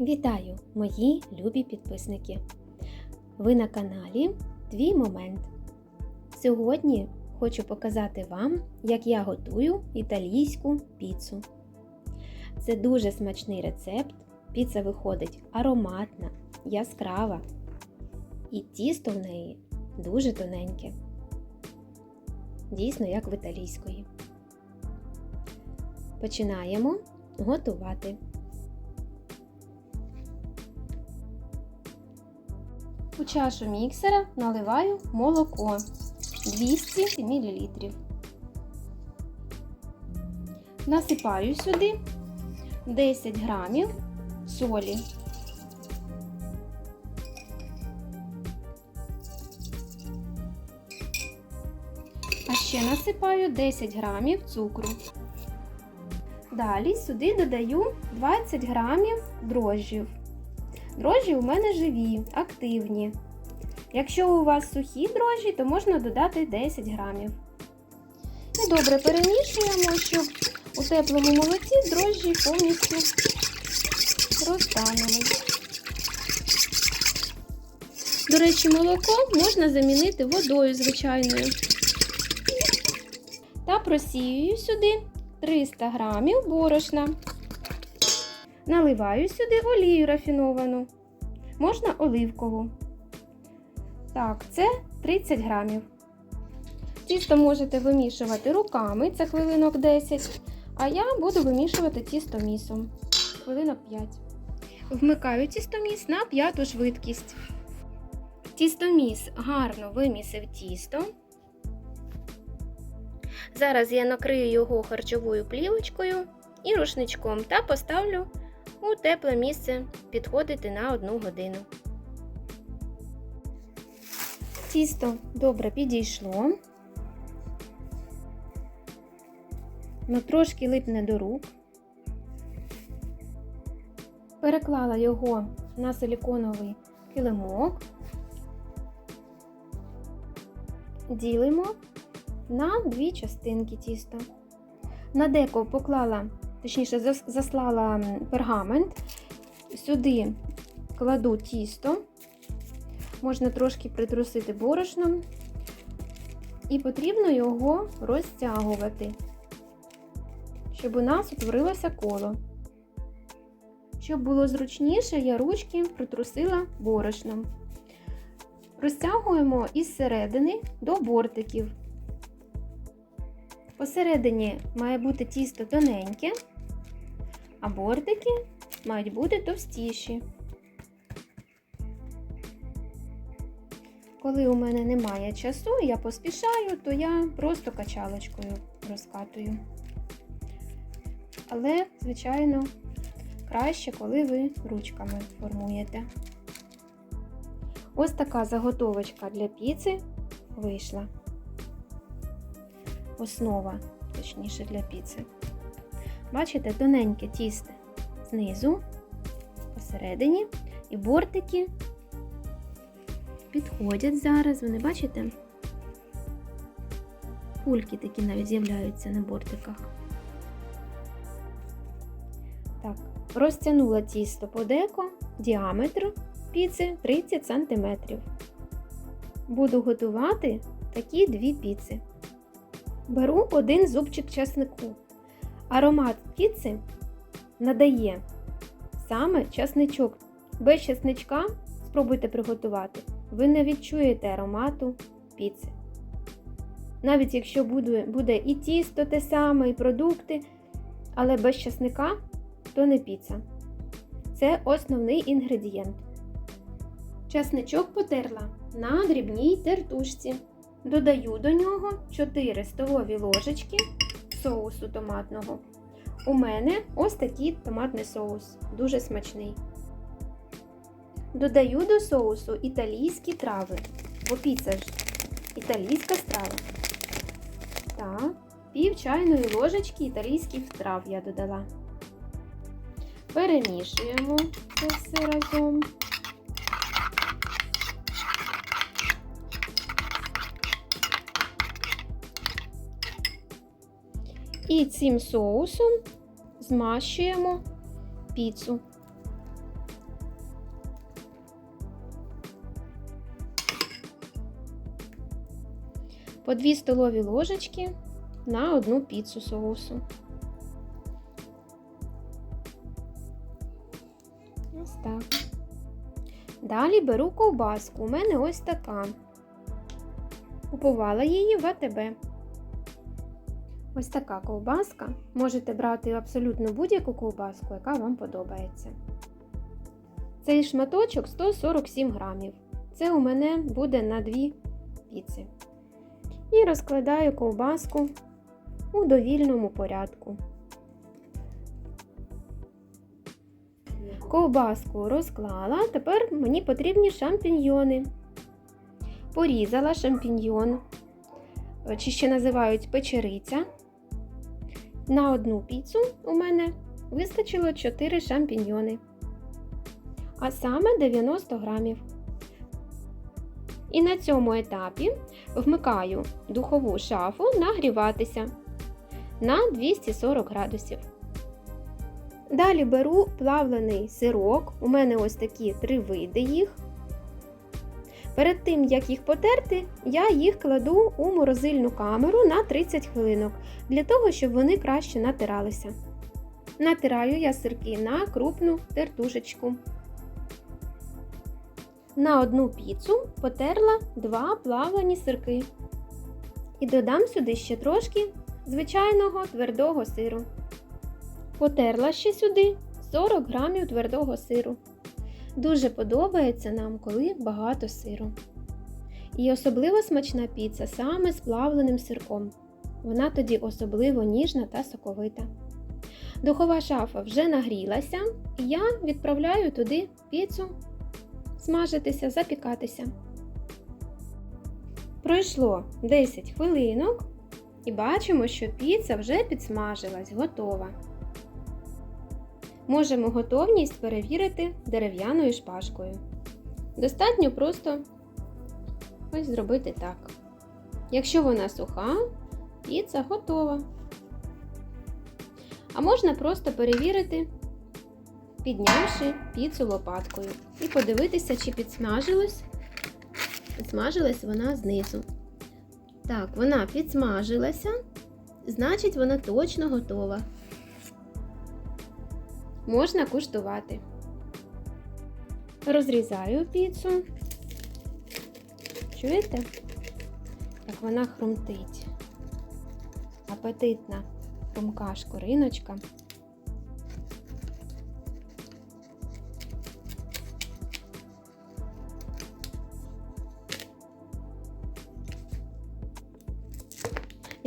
Вітаю, мої любі підписники! Ви на каналі Твій Момент. Сьогодні хочу показати вам, як я готую італійську піцу. Це дуже смачний рецепт. Піца виходить ароматна, яскрава, і тісто в неї дуже тоненьке. Дійсно, як в італійської. Починаємо готувати. Чашу міксера наливаю молоко 200 мл. Насипаю сюди 10 грамів солі. А ще насипаю 10 грамів цукру. Далі сюди додаю 20 грамів дрожжів. Дрожжі у мене живі, активні. Якщо у вас сухі дрожжі, то можна додати 10 грамів. І добре перемішуємо, щоб у теплому молоці дрожжі повністю розтанули. До речі, молоко можна замінити водою звичайною. Та просіюю сюди 300 грамів борошна. Наливаю сюди олію рафіновану. Можна оливкову. Так, це 30 грамів. Тісто можете вимішувати руками, це хвилинок 10. А я буду вимішувати тісто місом. Хвилинок 5. Вмикаю тістоміс на п'яту швидкість. Тістоміс гарно вимісив тісто. Зараз я накрию його харчовою плівочкою і рушничком та поставлю у тепле місце підходити на 1 годину. Тісто добре підійшло. Воно трошки липне до рук. Переклала його на силіконовий килимок, ділимо на дві частинки тіста. На деко поклала, точніше, заслала пергамент, сюди кладу тісто, можна трошки притрусити борошном, і потрібно його розтягувати, щоб у нас утворилося коло. Щоб було зручніше, я ручки притрусила борошном. Розтягуємо із середини до бортиків. Посередині має бути тісто тоненьке, а бортики мають бути товстіші. Коли у мене немає часу, я поспішаю, то я просто качалочкою розкатую. Але, звичайно, краще, коли ви ручками формуєте. Ось така заготовочка для піци вийшла. Основа, точніше, для піци. Бачите, тоненьке тісто знизу, посередині, і бортики підходять зараз, вони бачите? Кульки такі навіть з'являються на бортиках. Так, розтягнула тісто по деко, діаметр піци 30 см. Буду готувати такі дві піци. Беру один зубчик часнику. Аромат піци надає саме часничок. Без часничка спробуйте приготувати, ви не відчуєте аромату піци. Навіть якщо буде, буде і тісто те саме, і продукти, але без часника то не піца. Це основний інгредієнт. Часничок потерла на дрібній тертушці. Додаю до нього 4 столові ложечки соусу томатного. У мене ось такий томатний соус, дуже смачний. Додаю до соусу італійські трави, бо піца ж італійська страва. Так, пів чайної ложечки італійських трав я додала. Перемішуємо це все разом. І цим соусом змащуємо піцу. По 2 столові ложечки на одну піцу соусу. Ось так. Далі беру ковбаску. У мене ось така. Купувала її в АТБ. Ось така ковбаска. Можете брати абсолютно будь-яку ковбаску, яка вам подобається. Цей шматочок 147 грамів. Це у мене буде на дві піци. І розкладаю ковбаску у довільному порядку. Ковбаску розклала, тепер мені потрібні шампіньйони. Порізала шампіньйон, чи ще називають печериця. На одну піцу у мене вистачило 4 шампіньйони, а саме 90 грамів. І на цьому етапі вмикаю духову шафу нагріватися на 240 градусів. Далі беру плавлений сирок, у мене ось такі три види їх. Перед тим, як їх потерти, я їх кладу у морозильну камеру на 30 хвилинок, для того, щоб вони краще натиралися. Натираю я сирки на крупну тертушечку. На одну піцу потерла два плавлені сирки. І додам сюди ще трошки звичайного твердого сиру. Потерла ще сюди 40 грамів твердого сиру. Дуже подобається нам, коли багато сиру. І особливо смачна піца саме з плавленим сирком. Вона тоді особливо ніжна та соковита. Духова шафа вже нагрілася, і я відправляю туди піцу смажитися, запікатися. Пройшло 10 хвилинок і бачимо, що піца вже підсмажилась, готова. Можемо готовність перевірити дерев'яною шпажкою. Достатньо просто ось зробити так. Якщо вона суха, піца готова. А можна просто перевірити, піднявши піцу лопаткою, і подивитися, чи підсмажилась, підсмажилась вона знизу. Так, вона підсмажилася, значить, вона точно готова можна куштувати. Розрізаю піцу. Чуєте? Як вона хрумтить. Апетитна хрумка шкуриночка.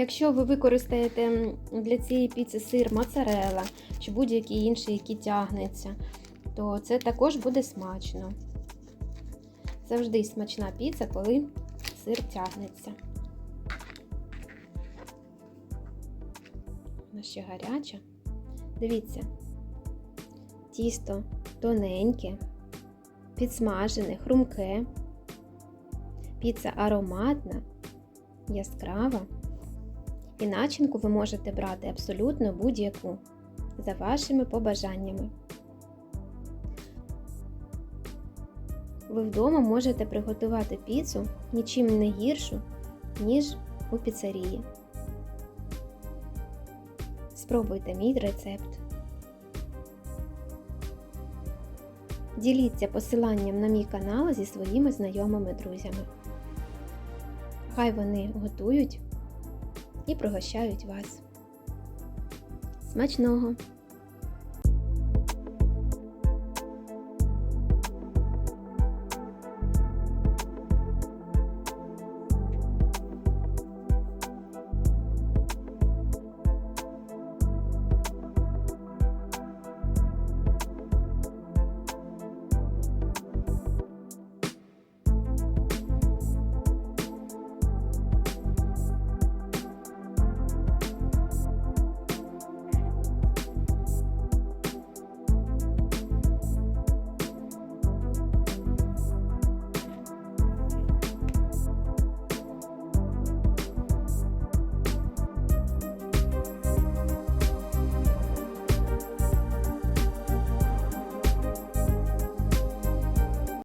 Якщо ви використаєте для цієї піци сир моцарелла чи будь-який інший, який тягнеться, то це також буде смачно. Завжди смачна піца, коли сир тягнеться. Вона ще гаряча. Дивіться, тісто тоненьке, підсмажене, хрумке, піца ароматна, яскрава. І начинку ви можете брати абсолютно будь-яку за вашими побажаннями. Ви вдома можете приготувати піцу нічим не гіршу, ніж у піцерії. Спробуйте мій рецепт. Діліться посиланням на мій канал зі своїми знайомими друзями. Хай вони готують і пригощають вас. Смачного!